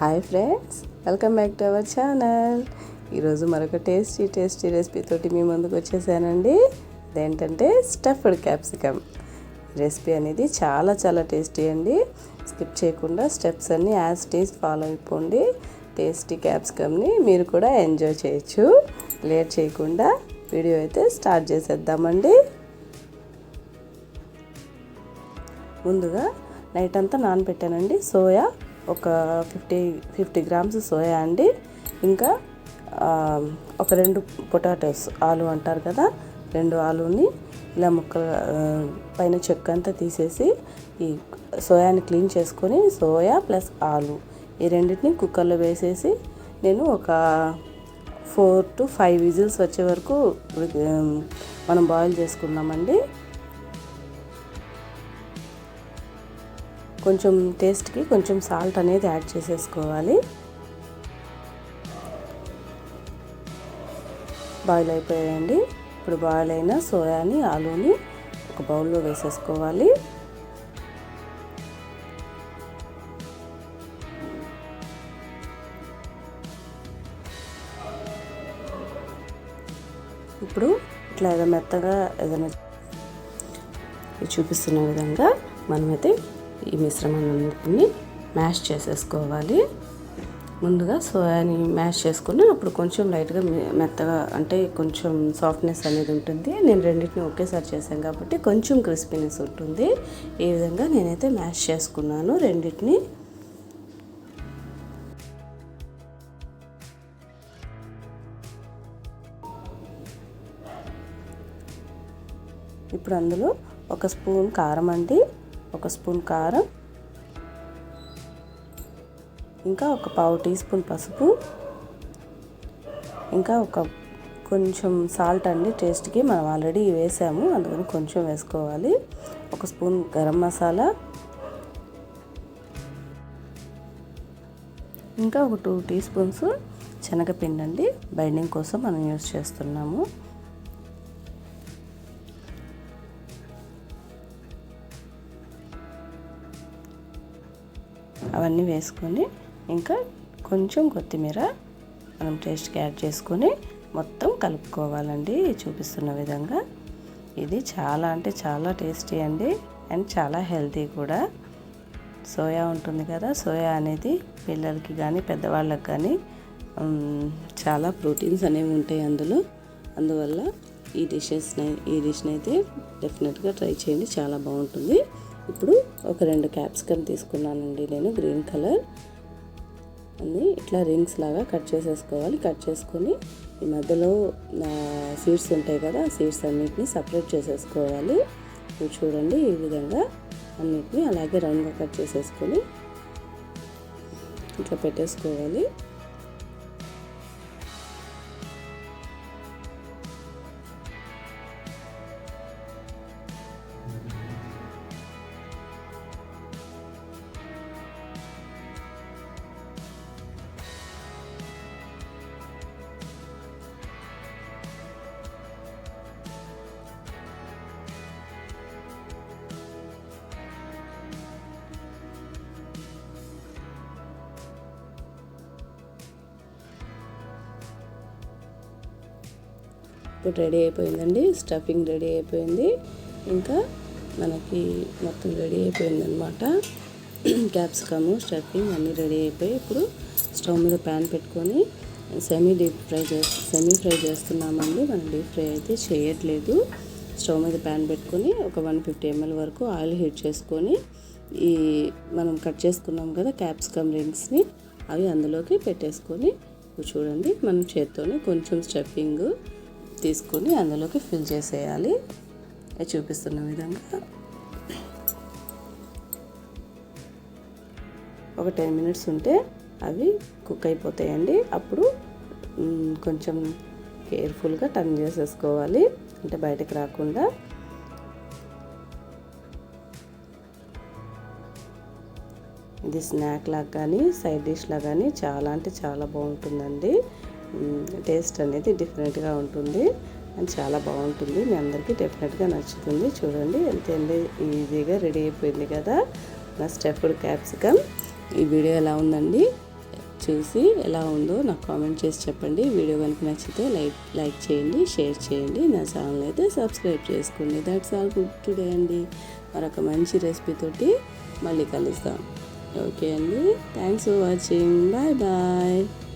Hi friends welcome back to our channel ఈరోజు మరొక tasty tasty రెసిపీతోటి మీ ముందుకు వచ్చేసానండి. అదేంటంటే స్టఫ్డ్ క్యాప్సికమ్ రెసిపీ అనేది చాలా చాలా టేస్టీ అండి. స్కిప్ చేయకుండా స్టెప్స్ అన్నీ యాజ్ టేస్ట్ ఫాలో అయిపోండి. టేస్టీ క్యాప్సికమ్ని మీరు కూడా ఎంజాయ్ చేయొచ్చు. లేట్ చేయకుండా వీడియో అయితే స్టార్ట్ చేసేద్దామండి. ముందుగా నైట్ అంతా నానబెట్టానండి. సోయా ఒక ఫిఫ్టీ ఫిఫ్టీ గ్రామ్స్ సోయా అండి. ఇంకా ఒక రెండు పొటాటోస్ ఆలు అంటారు కదా రెండు ఆలుని ఇలా ముక్కలు పైన చెక్క అంతా తీసేసి ఈ సోయాని క్లీన్ చేసుకొని సోయా ప్లస్ ఆలు ఈ రెండింటిని కుక్కర్లో వేసేసి నేను ఒక ఫోర్ టు ఫైవ్ విజిల్స్ వచ్చే వరకు మనం బాయిల్ చేసుకున్నామండి కొంచెం టేస్ట్కి కొంచెం సాల్ట్ అనేది యాడ్ చేసేసుకోవాలి. బాయిల్ అయిపోయాయండి. ఇప్పుడు బాయిల్ అయిన సోయాని ఆలూని ఒక బౌల్లో వేసేసుకోవాలి. ఇప్పుడు ఇట్లా ఏదో మెత్తగా ఏదైనా చూపిస్తున్న విధంగా మనమైతే ఈ మిశ్రమాన్ని మ్యాష్ చేసేసుకోవాలి. ముందుగా సోయాని మ్యాష్ చేసుకుని అప్పుడు కొంచెం లైట్గా మెత్తగా అంటే కొంచెం సాఫ్ట్నెస్ అనేది ఉంటుంది. నేను రెండింటిని ఒకేసారి చేశాను కాబట్టి కొంచెం క్రిస్పీనెస్ ఉంటుంది. ఈ విధంగా నేనైతే మ్యాష్ చేసుకున్నాను రెండింటిని. ఇప్పుడు అందులో ఒక స్పూన్ కారం అండి. ఒక స్పూన్ కారం ఇంకా ఒక పావు టీ స్పూన్ పసుపు ఇంకా ఒక కొంచెం సాల్ట్ అండి టేస్ట్కి మనం ఆల్రెడీ వేసాము అందుకని కొంచెం వేసుకోవాలి. ఒక స్పూన్ గరం మసాలా ఇంకా ఒక టూ టీ స్పూన్స్ శనగపిండి అండి బైండింగ్ కోసం మనం యూస్ చేస్తున్నాము. అవన్నీ వేసుకొని ఇంకా కొంచెం కొత్తిమీర మనం టేస్ట్కి యాడ్ చేసుకొని మొత్తం కలుపుకోవాలండి. చూపిస్తున్న విధంగా. ఇది చాలా అంటే చాలా టేస్టీ అండి అండ్ చాలా హెల్తీ కూడా. సోయా ఉంటుంది కదా సోయా అనేది పిల్లలకి కానీ పెద్దవాళ్ళకి కానీ చాలా ప్రోటీన్స్ అనేవి ఉంటాయి అందులో. అందువల్ల ఈ డిషెస్ని ఈ డిష్ని అయితే డెఫినెట్గా ట్రై చేయండి చాలా బాగుంటుంది. ఇప్పుడు ఒక రెండు క్యాప్సికమ్ తీసుకున్నానండి నేను గ్రీన్ కలర్. అన్ని ఇట్లా రింగ్స్ లాగా కట్ చేసేసుకోవాలి. కట్ చేసుకొని ఈ మధ్యలో సీడ్స్ ఉంటాయి కదా సీడ్స్ అన్నిటిని సపరేట్ చేసేసుకోవాలి. ఇవి చూడండి ఈ విధంగా అన్నిటిని అలాగే రౌండ్గా కట్ చేసేసుకొని ఇట్లా పెట్టేసుకోవాలి. ఇప్పుడు రెడీ అయిపోయిందండి స్టఫింగ్ రెడీ అయిపోయింది. ఇంకా మనకి మొత్తం రెడీ అయిపోయింది అనమాట క్యాప్సికము స్టఫింగ్ అన్నీ రెడీ అయిపోయి ఇప్పుడు స్టవ్ మీద ప్యాన్ పెట్టుకొని సెమీ డీప్ ఫ్రై చేసి సెమీ ఫ్రై చేస్తున్నామండి. మనం డీప్ ఫ్రై అయితే చేయట్లేదు. స్టవ్ మీద ప్యాన్ పెట్టుకొని ఒక వన్ ఫిఫ్టీ ఎంఎల్ వరకు ఆయిల్ హీట్ చేసుకొని ఈ మనం కట్ చేసుకున్నాం కదా క్యాప్సికమ్ రింగ్స్ని అవి అందులోకి పెట్టేసుకొని చూడండి మనం చేత్తోనే కొంచెం స్టఫింగ్ తీసుకొని అందులోకి ఫిల్ చేసేయాలి. చూపిస్తున్న విధంగా. ఒక టెన్ మినిట్స్ ఉంటే అవి కుక్ అయిపోతాయండి. అప్పుడు కొంచెం కేర్ఫుల్గా టర్న్ చేసేసుకోవాలి. అంటే బయటకు రాకుండా. ఇది స్నాక్ లాగా కానీ సైడ్ డిష్ లాగా కానీ చాలా అంటే చాలా బాగుంటుందండి. టేస్ట్ అనేది డిఫరెంట్గా ఉంటుంది. అండ్ చాలా బాగుంటుంది. మీ అందరికీ డెఫినెట్గా నచ్చుతుంది. చూడండి ఎంత ఈజీగా రెడీ అయిపోయింది కదా. నా స్టెఫ్డ్ క్యాప్సికమ్. ఈ వీడియో ఎలా ఉందండి? చూసి ఎలా ఉందో నాకు కామెంట్ చేసి చెప్పండి. వీడియో కనుక నచ్చితే లైక్ లైక్ చేయండి షేర్ చేయండి. నా ఛానల్ అయితే సబ్స్క్రైబ్ చేసుకోండి. దట్స్ ఆల్ గుడ్ టుడే అండి. మరొక మంచి రెసిపీ తోటి మళ్ళీ కలుస్తాం ఓకే అండి. Thanks for watching bye bye